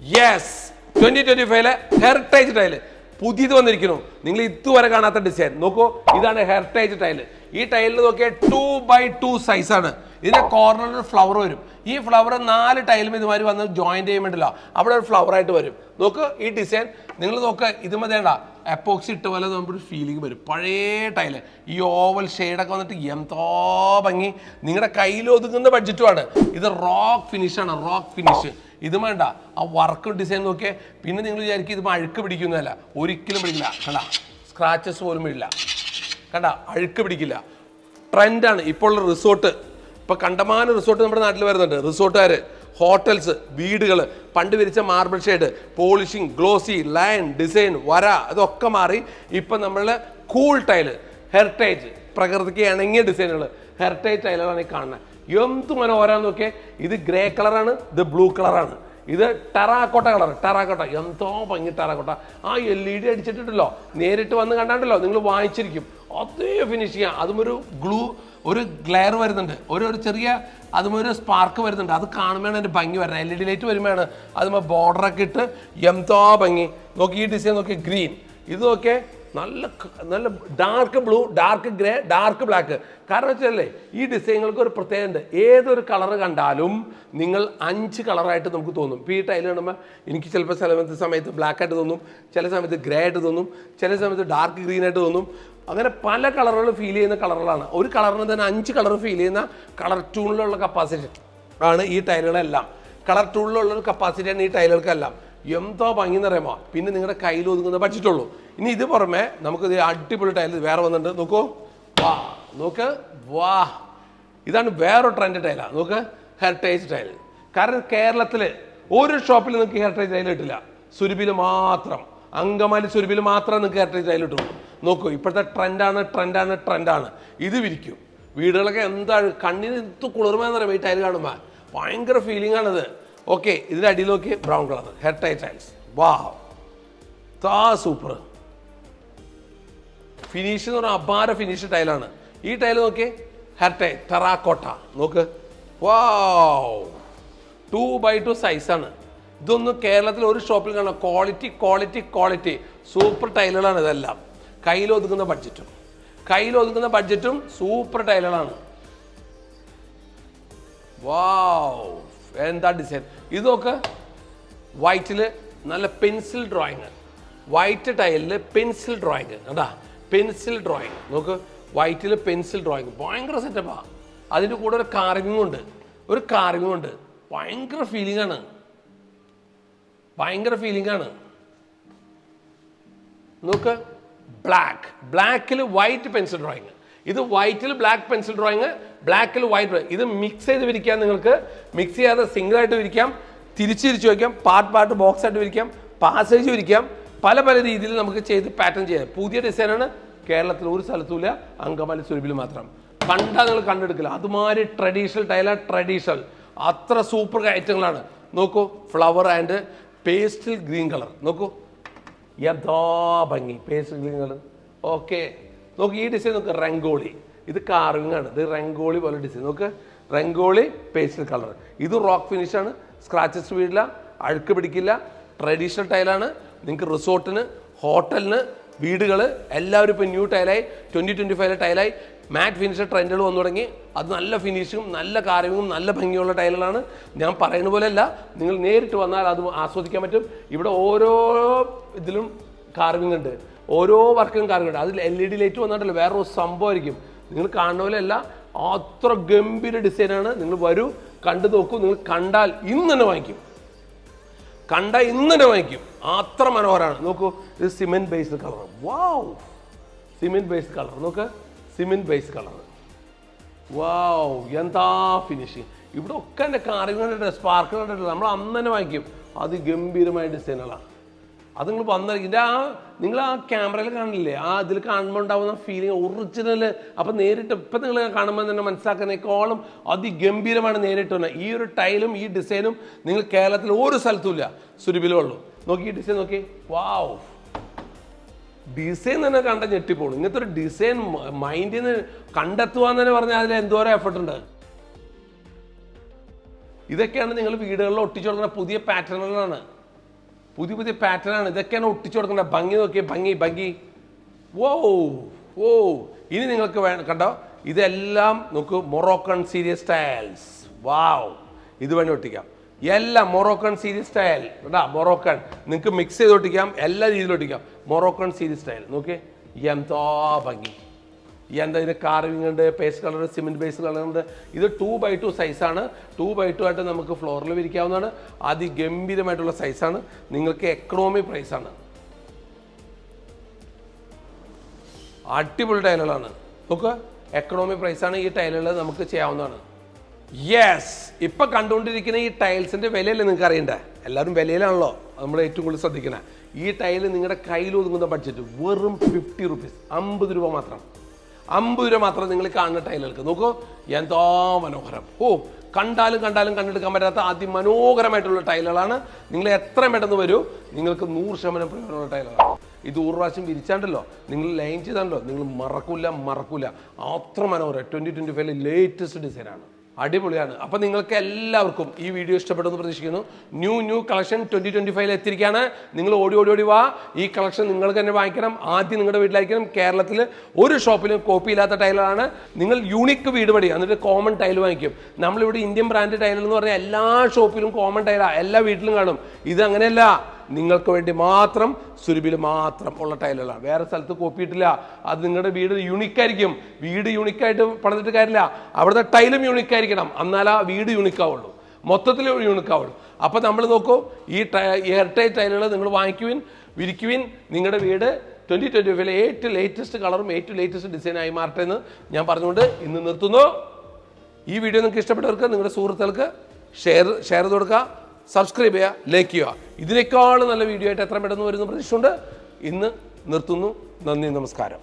Yes twenty twenty ഫൈവിലെ heritage tile പുതിയത് വന്നിരിക്കുന്നു. നിങ്ങൾ ഇതുവരെ കാണാത്ത ഡിസൈൻ നോക്കൂ ഇതാണ് ഹെറിറ്റേജ് ടൈൽ ഈ ടൈലിൽ നോക്കിയാൽ ടു ബൈ ടു സൈസാണ് ഇതിന്റെ കോർണറിൽ ഫ്ലവർ വരും. ഈ ഫ്ലവർ നാല് ടൈലും ഇതുമാതിരി വന്ന് ജോയിന്റ് ചെയ്യുമ്പോഴല്ലോ അവിടെ ഒരു ഫ്ലവർ ആയിട്ട് വരും. നോക്ക് ഈ ഡിസൈൻ നിങ്ങൾ നോക്ക് ഇത് മതിയേണ്ട അപ്പോക്സി ഇട്ട പോലെ നമുക്കൊരു ഫീലിംഗ് വരും. പഴയ ടൈൽ ഈ ഓവൽ ഷെയ്ഡൊക്കെ വന്നിട്ട് എന്തോ ഭംഗി. നിങ്ങളുടെ കയ്യിൽ ഒതുങ്ങുന്ന ബഡ്ജറ്റുമാണ് ഇത് റോക്ക് ഫിനിഷാണ് റോക്ക് ഫിനിഷ് ഇത് വേണ്ട. ആ വർക്ക് ഡിസൈൻ നോക്കിയേ പിന്നെ നിങ്ങൾ വിചാരിക്കും ഇത് അഴുക്ക് പിടിക്കുന്നതല്ല. ഒരിക്കലും പിടിക്കില്ല. കണ്ട സ്ക്രാച്ചസ് പോലും ഇല്ല. കണ്ട അഴുക്ക് പിടിക്കില്ല. ട്രെൻഡാണ് ഇപ്പോൾ റിസോർട്ട് ഇപ്പം കണ്ടമാനം റിസോർട്ട് നമ്മുടെ നാട്ടിൽ വരുന്നുണ്ട്. റിസോർട്ടുകാർ ഹോട്ടൽസ് വീടുകൾ പണ്ട് വിരിച്ച marble shade polishing glossy line design വര അതൊക്കെ മാറി ഇപ്പം നമ്മൾ കൂൾ ടൈൽ ഹെറിറ്റേജ് പ്രകൃതിക്ക് ഇണങ്ങിയ ഡിസൈനുകൾ ഹെറിറ്റേജ് ടൈലുകളാണ് ഈ കാണുന്നത് എന്ത് മനോഹരാന്ന് നോക്കിയേ. ഇത് ഗ്രേ കളറാണ് ഇത് ബ്ലൂ കളറാണ്. ഇത് ടെറാക്കോട്ട കളർ ടെറാക്കോട്ട. എന്തോ ഭംഗി ടെറാക്കോട്ട. ആ എൽ ഇ ഡി അടിച്ചിട്ടുണ്ടല്ലോ നേരിട്ട് വന്ന് കണ്ടാണ്ടല്ലോ നിങ്ങൾ വായിച്ചിരിക്കും. അതേ ഫിനിഷിങ് അതും ഒരു ഗ്ലൂ ഒരു ഗ്ലെയർ വരുന്നുണ്ട്. ഒരു ഒരു ചെറിയ അതും ഒരു സ്പാർക്ക് വരുന്നുണ്ട്. അത് കാണുമ്പോഴാണ് അതിന്റെ ഭംഗി വരുന്നത്. എൽ ഇ ഡി ലൈറ്റ് വരുമ്പോഴാണ് അതുമ്പോൾ ബോർഡറൊക്കെ ഇട്ട് എന്തോ ഭംഗി. നോക്കി ഈ ഡിസൈൻ നോക്കി ഗ്രീൻ ഇത് നല്ല നല്ല dark blue dark grey dark black കാരണം വെച്ചല്ലേ ഈ ഡിസൈനുകൾക്ക് ഒരു പ്രത്യേകത ഉണ്ട് ഏതൊരു കളർ കണ്ടാലും നിങ്ങൾ അഞ്ച് കളറായിട്ട് നമുക്ക് തോന്നും. ഇപ്പോൾ ഈ ടൈൽ കാണുമ്പോൾ എനിക്ക് ചിലപ്പോൾ ചില സമയത്ത് ബ്ലാക്ക് ആയിട്ട് തോന്നും ചില സമയത്ത് ഗ്രേ ആയിട്ട് തോന്നും ചില സമയത്ത് ഡാർക്ക് ഗ്രീൻ ആയിട്ട് തോന്നും. അങ്ങനെ പല കളറുകൾ ഫീൽ ചെയ്യുന്ന കളറുകളാണ് ഒരു കളറിന് തന്നെ അഞ്ച് കളർ ഫീൽ ചെയ്യുന്ന കളർ ടൂണിലുള്ള കപ്പാസിറ്റി ആണ് ഈ ടൈലുകളെല്ലാം കളർ ടൂണിലുള്ള ഒരു കപ്പാസിറ്റിയാണ് ഈ ടൈലുകൾക്കെല്ലാം എന്തോ ഭംഗി എന്ന് പറയുമ്പോൾ പിന്നെ നിങ്ങളുടെ കയ്യിൽ ഒതുങ്ങുന്ന ബഡ്ജറ്റുള്ളൂ ഇനി ഇത് പുറമെ നമുക്ക് ഇത് അടിപൊളി ടൈൽ വേറെ വന്നിട്ടുണ്ട്. നോക്കൂ. വാ നോക്ക്. വാ. ഇതാണ് വേറെ ട്രെൻഡ് ടൈലാണ് നോക്ക്. ഹെറിറ്റേജ് ടൈൽ കാരണം കേരളത്തിൽ ഒരു ഷോപ്പിൽ നിങ്ങൾക്ക് ഹെറിറ്റേജ് ടൈൽ കിട്ടില്ല. സുരുബിൽ മാത്രം. അങ്കമാലി സുരുബിൽ മാത്രം നിങ്ങൾക്ക് ഹെറിറ്റേജ് ടൈൽ കിട്ടുള്ളൂ നോക്കൂ ഇപ്പോഴത്തെ ട്രെൻഡാണ് ട്രെൻഡാണ് ട്രെൻഡാണ് ഇത് വിരിക്കും. വീടുകളൊക്കെ എന്താണ് കണ്ണിന് എന്ത് കുളിർമെന്ന് പറയുമ്പോൾ ഈ ടൈൽ കാണുമ്പോൾ ഭയങ്കര ഫീലിംഗ് ആണിത്. ഓക്കെ ഇതിന്റെ അടിയിൽ നോക്കി ബ്രൗൺ കളർ ഹെറിറ്റേജ് ടൈൽസ് വാ താ സൂപ്പർ ഫിനിഷ് എന്ന് പറഞ്ഞാൽ അപാര ഫിനിഷ് ടൈലാണ് ഈ ടൈൽ നോക്കി ഹെർട്ടൈ ടെറാക്കോട്ട നോക്ക്. വാ ടു ബൈ ടു സൈസാണ് ഇതൊന്നും കേരളത്തിൽ ഒരു ഷോപ്പിൽ കാണാം ക്വാളിറ്റി ക്വാളിറ്റി ക്വാളിറ്റി സൂപ്പർ ടൈലുകളാണ് ഇതെല്ലാം. കയ്യിൽ ഒതുങ്ങുന്ന ബഡ്ജറ്റും കയ്യിൽ ഒതുങ്ങുന്ന ബഡ്ജറ്റും സൂപ്പർ ടൈലുകളാണ് വാവ് എന്താ ഡിസൈൻ ഇതൊക്കെ വൈറ്റിൽ നല്ല പെൻസിൽ ഡ്രോയിങ് വൈറ്റ് ടൈലിൽ പെൻസിൽ ഡ്രോയിങ് കണ്ടാ? പെൻസിൽ ഡ്രോയിങ് നോക്ക്. വൈറ്റിൽ പെൻസിൽ ഡ്രോയിങ് ഭയങ്കര സെറ്റപ്പാണ് അതിന്റെ കൂടെ ഒരു കാർവിംഗ് ഉണ്ട്. ഒരു കാർവിംഗ് ഉണ്ട്. ഭയങ്കര ഫീലിംഗ് ആണ്. ഭയങ്കര ഫീലിംഗ് ആണ്. നോക്ക്. ബ്ലാക്ക് ബ്ലാക്കിൽ വൈറ്റ് പെൻസിൽ ഡ്രോയിങ് ഇത് വൈറ്റിൽ ബ്ലാക്ക് പെൻസിൽ ഡ്രോയിങ് ബ്ലാക്കിൽ വൈറ്റ് ഇത് മിക്സ് ചെയ്ത് വിരിക്കാം നിങ്ങൾക്ക്. മിക്സ് ചെയ്യാതെ സിംഗിൾ ആയിട്ട് വിരിക്കാം. തിരിച്ചിരിച്ച് വയ്ക്കാം. പാർട്ട് പാർട്ട് ബോക്സ് ആയിട്ട് വിരിക്കാം. പാസേജ് വിരിക്കാം. പല പല രീതിയിൽ നമുക്ക് ചെയ്ത് പാറ്റേൺ ചെയ്യാം. പുതിയ ഡിസൈനാണ് കേരളത്തിൽ ഒരു സ്ഥലത്തുമില്ല. അങ്കമാലി സുരഭിയിൽ മാത്രം. കണ്ടാൽ നിങ്ങൾ കണ്ടെടുക്കില്ല. അതുമാതിരി ട്രഡീഷണൽ ടൈല ട്രഡീഷണൽ അത്ര സൂപ്പർ ഐറ്റങ്ങളാണ് നോക്കൂ flower and pastel green colour നോക്കൂ. യഥാ ഭംഗി. പേസ്റ്റൽ ഗ്രീൻ കളർ ഓക്കെ നോക്കൂ ഈ ഡിസൈൻ നോക്ക് റംഗോളി ഇത് കാർവിങ്ങാണ് ഇത് റംഗോളി പോലെ ഡിസൈൻ നോക്ക് റംഗോളി പേസ്റ്റൽ കളർ ഇത് റോക്ക് ഫിനിഷ് ആണ്. സ്ക്രാച്ചസ് വീടില്ല അഴുക്ക് പിടിക്കില്ല. ട്രഡീഷണൽ ടൈലാണ് നിങ്ങൾക്ക് റിസോർട്ടിന് ഹോട്ടലിന് വീടുകൾ എല്ലാവരും ഇപ്പോൾ ന്യൂ ടൈലായി ട്വന്റി ട്വന്റി ഫൈവിലെ ടൈലായി മാറ്റ് ഫിനിഷ് ട്രെൻഡുകൾ വന്നു തുടങ്ങി. അത് നല്ല ഫിനിഷും നല്ല കാർവിങ്ങും നല്ല ഭംഗിയുള്ള ടൈലുകളാണ് ഞാൻ പറയുന്ന പോലെയല്ല നിങ്ങൾ നേരിട്ട് വന്നാൽ അത് ആസ്വദിക്കാൻ പറ്റും. ഇവിടെ ഓരോ ഇതിലും കാർവിങ് ഉണ്ട്. ഓരോ വർക്കും കാർവിങ് ഉണ്ട്. അതിൽ എൽ ഇ ഡി ലൈറ്റ് വന്നിട്ടല്ലോ വേറൊരു സംഭവമായിരിക്കും. നിങ്ങൾ കാണുന്ന പോലെയല്ല അത്ര ഗംഭീര ഡിസൈനാണ് നിങ്ങൾ വരൂ കണ്ടു നോക്കൂ. നിങ്ങൾ കണ്ടാൽ ഇന്ന് തന്നെ വാങ്ങിക്കും. കണ്ടാൽ ഇന്ന് തന്നെ വാങ്ങിക്കും. അത്ര മനോഹരമാണ്. നോക്കൂ ഇത് cement based colour wow cement based colour നോക്ക് സിമെന്റ് ബേസ്ഡ് കളർ വാവ് എന്താ ഫിനിഷിങ് ഇവിടെ ഒക്കെ എന്റെ കാര്യങ്ങളുടെ സ്പാർക്കുകളുടെ നമ്മൾ അന്ന് തന്നെ വാങ്ങിക്കും. അതിഗംഭീരമായ ഡിസൈനുകളാണ് അത് നിങ്ങൾ വന്ന ഇതിന്റെ ആ നിങ്ങൾ ആ ക്യാമറയിൽ കാണില്ലേ? ആ ഇതിൽ കാണുമ്പോൾ ഉണ്ടാവുന്ന ഫീലിംഗ് ഒറിജിനൽ അപ്പം നേരിട്ട് ഇപ്പം നിങ്ങൾ കാണുമ്പോൾ തന്നെ മനസ്സിലാക്കുന്നേക്കോളം അതിഗംഭീരമാണ് നേരിട്ട് വന്നത് ഈ ഒരു ടൈലും ഈ ഡിസൈനും നിങ്ങൾ കേരളത്തിൽ ഒരു സ്ഥലത്തുമില്ല സുരഭിലുള്ളൂ നോക്കി ഈ ഡിസൈൻ നോക്കി. വാവ് ഡിസൈൻ തന്നെ കണ്ട ഞെട്ടിപ്പോണു. ഇങ്ങനത്തെ ഒരു ഡിസൈൻ മൈൻഡിൽ നിന്ന് കണ്ടെത്തുക എന്ന് തന്നെ പറഞ്ഞാൽ അതിൽ എന്തോരം എഫർട്ട് ഉണ്ട്. ഇതൊക്കെയാണ് നിങ്ങൾ വീടുകളിൽ ഒട്ടിച്ചു കൊടുക്കുന്ന പുതിയ പാറ്റേണുകളാണ് പുതിയ പുതിയ പാറ്റേൺ ആണ്. ഇതൊക്കെയാണ് ഒട്ടിച്ചു കൊടുക്കുന്നത് ഭംഗി നോക്കിയേ ഭംഗി ഭംഗി. ഓ ഓ ഇനി നിങ്ങൾക്ക് വേണം കണ്ടോ? ഇതെല്ലാം നോക്കൂ മൊറോക്കൺ സീരിയസ് സ്റ്റൈൽസ് വാവ് ഇത് വേണ്ടി ഒട്ടിക്കാം. എല്ലാം മൊറോക്കൺ സീരിയസ് സ്റ്റൈൽ കേട്ടാ മൊറോക്കൺ നിങ്ങൾക്ക് മിക്സ് ചെയ്ത് ഒട്ടിക്കാം. എല്ലാ രീതിയിലും ഒട്ടിക്കാം. മൊറോക്കൺ സീരിയസ് സ്റ്റൈൽ നോക്കിയേ. എന്തോ ഭംഗി. എന്താ ഇതിന് കാർവിംഗ് ഉണ്ട് പേസ്റ്റ് കളർ സിമെന്റ് ബേസ് ഉണ്ട് ഇത് ടു ബൈ ടു സൈസാണ് ടു ബൈ ടു ആയിട്ട് നമുക്ക് ഫ്ലോറിൽ വിരിക്കാവുന്നതാണ് അതിഗംഭീരമായിട്ടുള്ള സൈസാണ് നിങ്ങൾക്ക് എക്കണോമി പ്രൈസാണ് അടിപൊളി ടൈലുകളാണ് നോക്കുക. എക്കണോമി പ്രൈസാണ് ഈ ടൈലുകൾ നമുക്ക് ചെയ്യാവുന്നതാണ്. യെസ് ഇപ്പൊ കണ്ടുകൊണ്ടിരിക്കുന്ന ഈ ടൈൽസിന്റെ വിലയല്ലേ നിങ്ങൾക്ക് അറിയണ്ടേ? എല്ലാവരും വിലയിലാണല്ലോ. നമ്മൾ ഏറ്റവും കൂടുതൽ ശ്രദ്ധിക്കണേ. ഈ ടൈൽ നിങ്ങളുടെ കയ്യിൽ ഒതുങ്ങുന്ന ബഡ്ജറ്റ് വെറും ഫിഫ്റ്റി റുപ്പീസ് അമ്പത് രൂപ മാത്രം. അമ്പത് രൂപ മാത്രം നിങ്ങൾ കാണുന്ന ടൈലുകൾക്ക് നോക്കൂ എന്തോ മനോഹരം. ഓ കണ്ടാലും കണ്ടാലും കണ്ടെടുക്കാൻ പറ്റാത്ത അതിമനോഹരമായിട്ടുള്ള ടൈലുകളാണ് നിങ്ങൾ എത്ര പെട്ടെന്ന് വരൂ. നിങ്ങൾക്ക് നൂറ് ശതമാനം പ്രയോജനമുള്ള ടൈലുകളാണ് ഇത് ഒരു പ്രാവശ്യം വിരിച്ചാണ്ടല്ലോ. നിങ്ങൾ ലൈൻ ചെയ്താണ്ടല്ലോ. നിങ്ങൾ മറക്കൂല മറക്കൂല. അത്ര മനോഹരം. ട്വന്റി ട്വന്റി ഫൈവിലെ ലേറ്റസ്റ്റ് ഡിസൈനാണ് അടിപൊളിയാണ്. അപ്പം നിങ്ങൾക്ക് എല്ലാവർക്കും ഈ വീഡിയോ ഇഷ്ടപ്പെട്ടെന്ന് പ്രതീക്ഷിക്കുന്നു. New new collection twenty twenty ഫൈവിൽ എത്തിയിരിക്കുകയാണ്. നിങ്ങൾ ഓടി ഓടി ഓടി വാ. ഈ കളക്ഷൻ നിങ്ങൾക്ക് തന്നെ വാങ്ങിക്കണം. ആദ്യം നിങ്ങളുടെ വീട്ടിലായിരിക്കണം. കേരളത്തിൽ ഒരു ഷോപ്പിലും കോപ്പി ഇല്ലാത്ത ടൈലാണ് നിങ്ങൾ യൂണിക്ക് വീട് പടി എന്നിട്ട് കോമൺ ടൈൽ വാങ്ങിക്കും. നമ്മളിവിടെ ഇന്ത്യൻ ബ്രാൻഡ് ടൈൽ എന്ന് പറഞ്ഞാൽ എല്ലാ ഷോപ്പിലും കോമൺ ടൈലാണ് എല്ലാ വീട്ടിലും കാണും. ഇത് അങ്ങനെയല്ല. നിങ്ങൾക്ക് വേണ്ടി മാത്രം സുരുബിൽ മാത്രം ഉള്ള ടൈലുകളാണ് വേറെ സ്ഥലത്ത് കോപ്പിയിട്ടില്ല അത് നിങ്ങളുടെ വീട് യുണിക്കായിരിക്കും വീട് യുണിക്കായിട്ട് പണിതിട്ട് കാര്യമില്ല. അവിടുത്തെ ടൈലും യുണിക്കായിരിക്കണം എന്നാൽ ആ വീട് യുണിക്കാവുള്ളൂ മൊത്തത്തിൽ യുണിക്കാവുള്ളൂ അപ്പോൾ നമ്മൾ നോക്കൂ ഈ എയർ ടൈലുകൾ നിങ്ങൾ വാങ്ങിക്കുവിൻ വിരിക്കുവിൻ. നിങ്ങളുടെ വീട് ട്വന്റി ട്വന്റി ഫൈവിലെ ഏറ്റവും ലേറ്റസ്റ്റ് കളറും ഏറ്റവും ലേറ്റസ്റ്റ് ഡിസൈനായി മാറട്ടെ എന്ന് ഞാൻ പറഞ്ഞുകൊണ്ട് ഇന്ന് നിർത്തുന്നു. ഈ വീഡിയോ നിങ്ങൾക്ക് ഇഷ്ടപ്പെട്ടവർക്ക് നിങ്ങളുടെ സുഹൃത്തുക്കൾക്ക് ഷെയർ ഷെയർ ചെയ്ത് കൊടുക്കുക. സബ്സ്ക്രൈബ് ചെയ്യുക ലൈക്ക് ചെയ്യുക. ഇതിനേക്കാൾ നല്ല വീഡിയോ ആയിട്ട് എത്ര പെട്ടെന്ന് വരുന്ന പ്രതീക്ഷയുണ്ട് ഇന്ന് നിർത്തുന്നു. നന്ദി നമസ്കാരം.